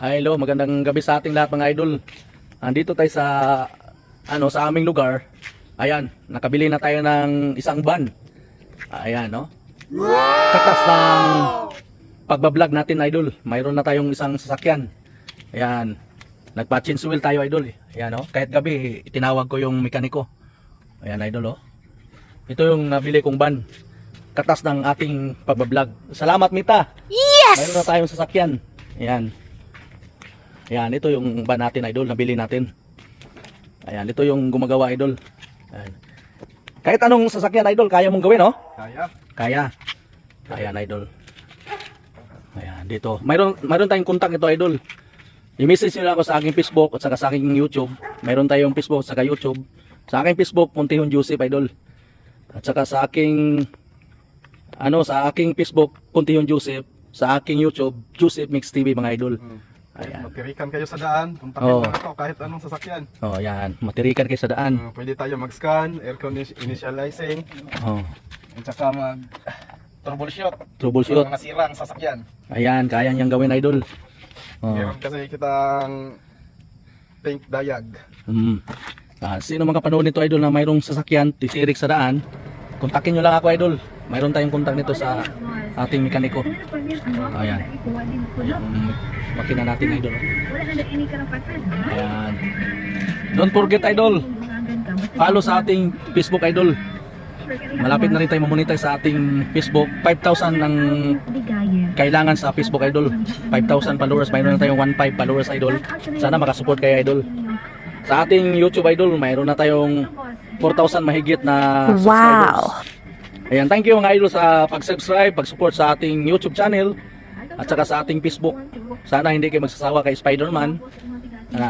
Hello, magandang gabi sa ating lahat mga idol. Andito tayo sa ano sa aming lugar. Ayan, nakabili na tayo ng isang van. Ayan, no? Katas ng pagbablog natin, idol. Mayroon na tayong isang sasakyan. Ayan. Nagpa-change wheel tayo, idol. Ayan, no? Kahit gabi, itinawag ko yung mekaniko. Ayan, idol, oh. Ito yung nabili kong van. Katas ng ating pagbablog. Salamat, Mita. Mayroon na tayong sasakyan. Ayan. Ayan, ito yung van natin, idol, nabili natin. Ayan, ito yung gumagawa, idol. Ayan. Kahit anong sasakyan, idol, kaya mong gawin, oh? Kaya. Kaya. Ayan, idol. Ayan, dito. Mayroon, mayroon tayong contact ito, idol. I-message nyo lang ako sa aking Facebook at saka sa aking YouTube. Mayroon tayong Facebook at saka YouTube. Sa aking Facebook, Puntihon Joseph, idol. At saka sa aking ano, sa aking Facebook, Puntihon Joseph. Sa aking YouTube, Joseph Mix TV, mga idol. Hmm. Ayan. Matirikan kayo sa daan. Kontakin Oo. lang ako kahit anong sasakyan. Oh, ayan. Matirikan kayo sa daan. Uh, pwede tayo mag-scan, air initializing, Oh, at saka mag troubleshoot. troubleshoot. Mga nasirang sasakyan. Ayan, kaya niyang gawin, idol. Oh. Meron kasi kitang pink dayag. Mm. Ah, sino makapanood nito idol na mayroong sasakyan, tisirik sa daan, kontakin nyo lang ako idol. Mayroon tayong kontak nito sa ating mekaniko. Ayan. Yung makina natin idol. Ayan. Don't forget idol, follow sa ating Facebook idol. Malapit na rin tayo mamonetize sa ating Facebook. 5,000 ang kailangan sa Facebook idol. 5,000 followers, mayroon na tayong 1.5 followers idol. Sana makasupport kayo idol. Sa ating YouTube idol, mayroon na tayong 4,000 mahigit na subscribers. Ayan, thank you mga idol sa pag-subscribe, pag-support sa ating YouTube channel at saka sa ating Facebook. Sana hindi kayo magsasawa kay Spider-Man na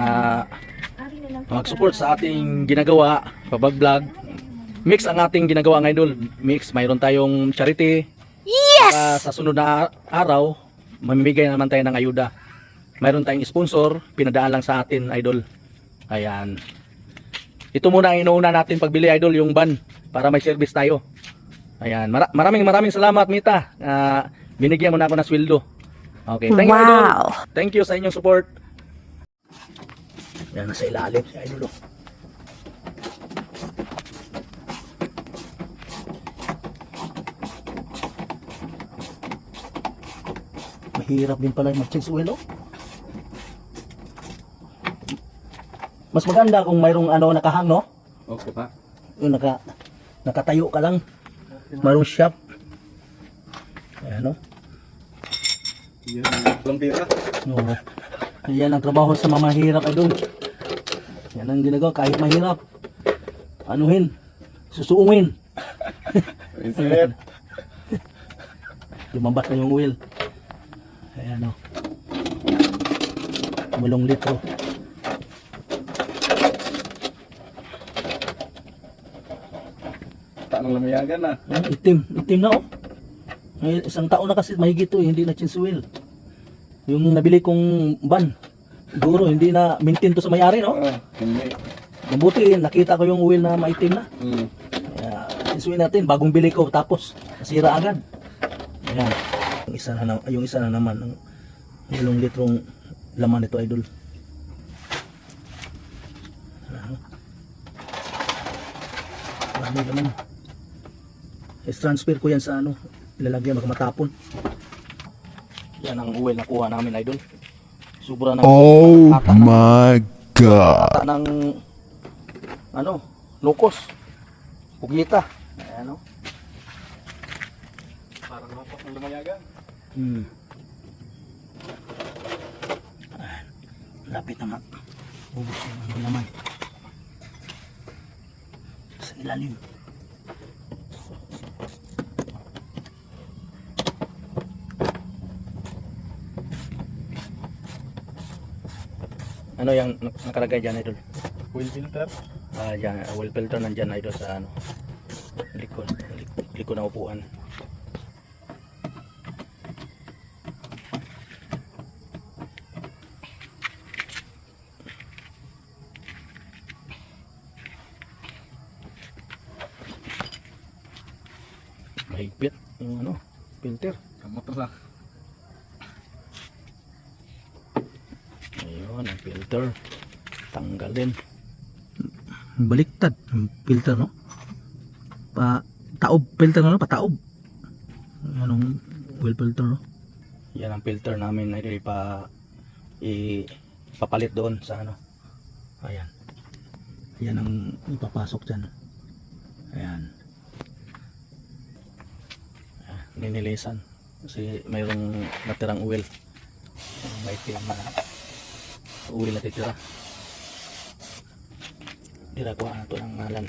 mag-support sa ating ginagawa, pabag-vlog. Mix ang ating ginagawa ng idol. Mix, mayroon tayong charity. Yes! sa sunod na araw, mamimigay naman tayo ng ayuda. Mayroon tayong sponsor, pinadaan lang sa atin, idol. Ayan. Ito muna ang inuuna natin pagbili, idol, yung van para may service tayo. Ayan. Mara- maraming maraming salamat, Mita. Ah, binigyan mo na ako ng sweldo. Okay. Thank you, idol. Thank you sa inyong support. Yan, nasa ilalim si idol. oh. Mahirap din pala mag-change oil, oh. Mas maganda kung mayroong ano nakahang, no? Okay pa. Yung naka, nakatayo ka lang. Shop. Ayan, no? Yan. Lambira. Oo. Yan ang trabaho sa mga mahirap, idol. Yan ang ginagawa kahit mahirap. Anuhin, susuungin. Insert. Lumambat na yung wheel. Ayan o. Mulong litro. Tanong lamayagan na. Ayan, itim. Itim na o. May isang taon na kasi mahigit to, eh, hindi na chinse wheel. Yung nabili kong van, siguro hindi na maintain to sa may-ari, no? Ah, hindi. Mabuti, nakita ko yung wheel na maitim na. Hmm. Kaya, natin, bagong bili ko, tapos, nasira agad. Ayan. Yung isa na, na- yung isa na naman, ang ilong litrong laman nito, idol. Ano? Marami naman. I-transfer ko yan sa ano, ilalagyan baka matapon. Yan ang uwi na kuha namin, idol. Sobra ng Oh ata ng- my god. ata ng ano, lukos. Pugita. Ayan o. Parang lapos ng lamayagan. Hmm. Lapit na nga. Ubus yung naman. Sa ilalim. Ano yung nak- nakalagay dyan, idol? Oil filter. Ah, yan, uh, well filter nandyan idol sa ano. Likod, lik- likod na upuan. Mahigpit yung ano, filter. Kamot na sa. Yun, ang filter. Tanggal din. Baliktad. Ang filter, no? Pa, taob. Filter na, no? Pataob. Anong oil filter, no? Yan ang filter namin na ipa ipapalit doon sa ano. Ayan. Yan ang ipapasok dyan. Ayan. Ayan. Ninilisan. Kasi mayroong natirang oil. May itim oil na titira. Dirakuha na ito ng ngalan.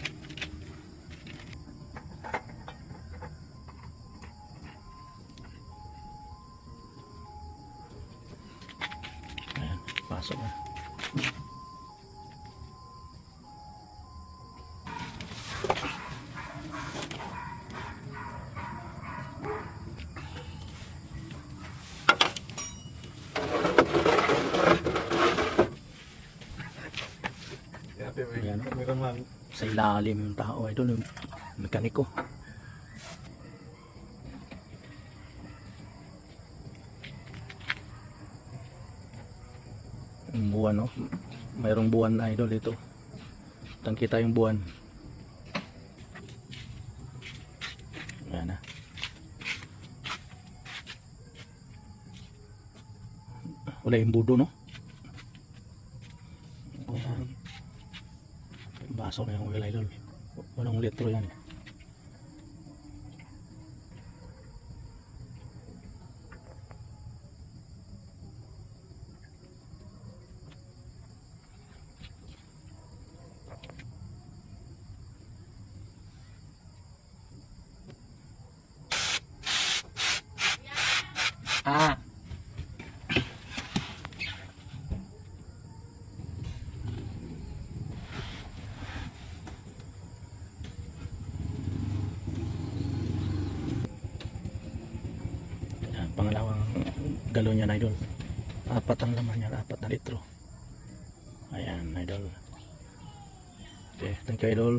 Ayan, pasok na. Ayan. Meron lang. sa ilalim yung tao. Doon yung mekaniko. Yung buwan no? Mayroong buwan na idol dito tang kita yung buwan. Yan na. Wala yung budo no Ayan. Baso na yung oil idol. Walang litro yan. Pangalawang galon niya idol. Apat ang laman niya, apat na litro. Ayan, idol. Okay, thank you idol.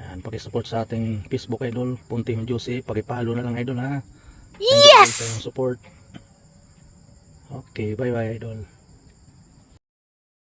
Ayan, pakisupport sa ating Facebook idol, Punti yung Juicy, pakipalo na lang idol ha. Yes! Thank inyong support. Okay, bye bye idol.